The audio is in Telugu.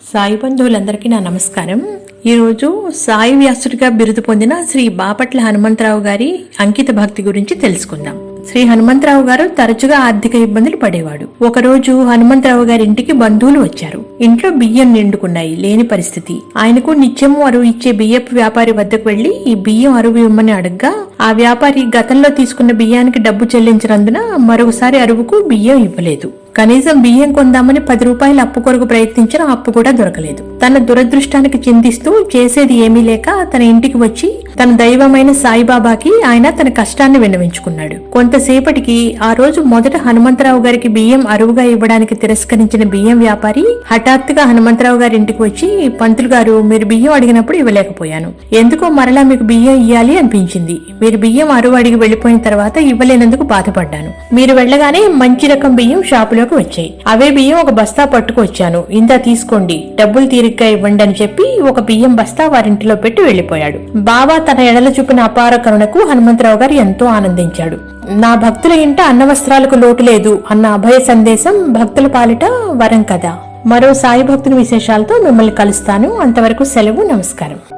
సాయి బంధువులందరికీ నా నమస్కారం. ఈరోజు సాయి వ్యాసుడిగా బిరుదు పొందిన శ్రీ బాపట్ల హనుమంతరావు గారి అంకిత భక్తి గురించి తెలుసుకుందాం. శ్రీ హనుమంతరావు గారు తరచుగా ఆర్థిక ఇబ్బందులు పడేవాడు. ఒకరోజు హనుమంతరావు గారి ఇంటికి బంధువులు వచ్చారు. ఇంట్లో బియ్యం నిండుకున్నాయి లేని పరిస్థితి. ఆయనకు నిత్యము అరువు ఇచ్చే బియ్యపు వ్యాపారి వద్దకు వెళ్ళి ఈ బియ్యం అరువు ఇవ్వమని అడగ్గా ఆ వ్యాపారి గతంలో తీసుకున్న బియ్యానికి డబ్బు చెల్లించినందున మరొకసారి అరువుకు బియ్యం ఇవ్వలేదు. కనీసం బియ్యం కొందామని పది రూపాయల అప్పు కొరకు ప్రయత్నించిన అప్పు కూడా దొరకలేదు. తన దురదృష్టానికి చింతిస్తూ చేసేది ఏమీ లేక తన ఇంటికి వచ్చి తన దైవమైన సాయిబాబాకి ఆయన తన కష్టాన్ని విన్నవించుకున్నాడు. కొంతసేపటికి ఆ రోజు మొదట హనుమంతరావు గారికి బియ్యం అరువుగా ఇవ్వడానికి తిరస్కరించిన బియ్యం వ్యాపారి హఠాత్తుగా హనుమంతరావు గారి ఇంటికి వచ్చి పంతులు గారు మీరు బియ్యం అడిగినప్పుడు ఇవ్వలేకపోయాను. ఎందుకో మరలా మీకు బియ్యం ఇయ్యాలి అనిపించింది. మీరు బియ్యం అరువు అడిగి వెళ్ళిపోయిన తర్వాత ఇవ్వలేనందుకు బాధపడ్డాను. మీరు వెళ్ళగానే మంచి రకం బియ్యం షాపులో షాపులోకి వచ్చాయి. అవే బియ్యం ఒక బస్తా పట్టుకొచ్చాను ఇందా తీసుకోండి డబ్బులు తీరిగ్గా ఇవ్వండి అని చెప్పి ఒక బియ్యం బస్తా వారింటిలో పెట్టి వెళ్ళిపోయాడు బాబా తన ఎడల చూపిన అపార కరుణకు హనుమంతరావు గారు ఎంతో ఆనందించాడు. నా భక్తుల ఇంట అన్న వస్త్రాలకు లోటు లేదు అన్న అభయ సందేశం భక్తుల పాలిట వరం కదా. మరో సాయి భక్తుని విశేషాలతో మిమ్మల్ని కలుస్తాను. అంతవరకు సెలవు నమస్కారం.